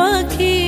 পাখি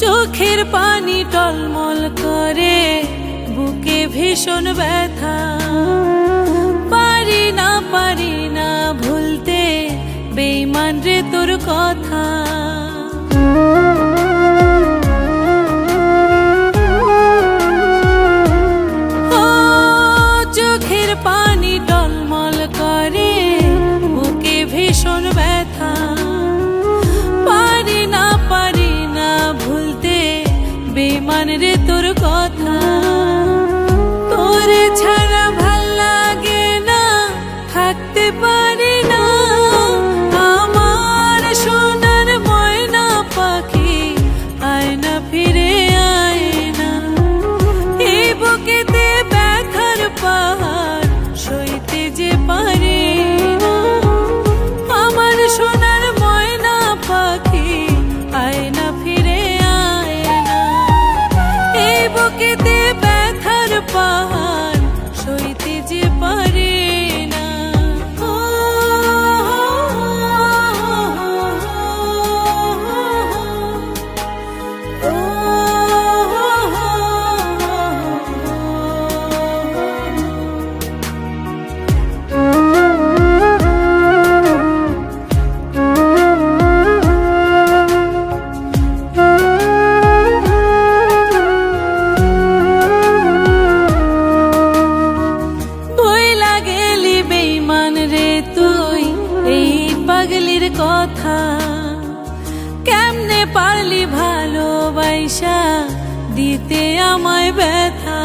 চোখের পানি টলমল করে, বুকে ভীষণ ব্যথা। পারি না পারি না ভুলতে বেইমান রে তোর কথা। থাকতে ভালোবাসা দিতে আমায় ব্যথা।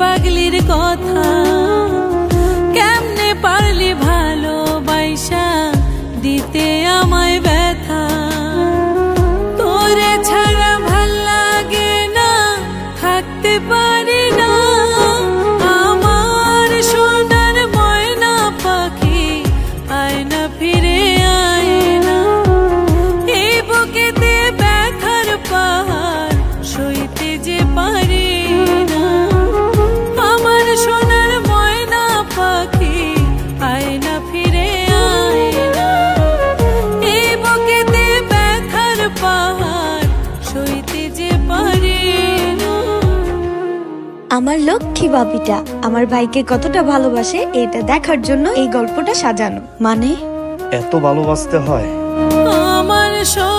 পাগলির কথা। কেমনে পারলি দিতে আমায় ব্যথা। তোরে ছাড়া না, থাকতে পারি আমার লক্ষ্মী বাপিটা আমার ভাইকে কতটা ভালোবাসে এটা দেখার জন্য এই গল্পটা সাজানো। মানে? এত ভালোবাসতে হয়। আমার সোনা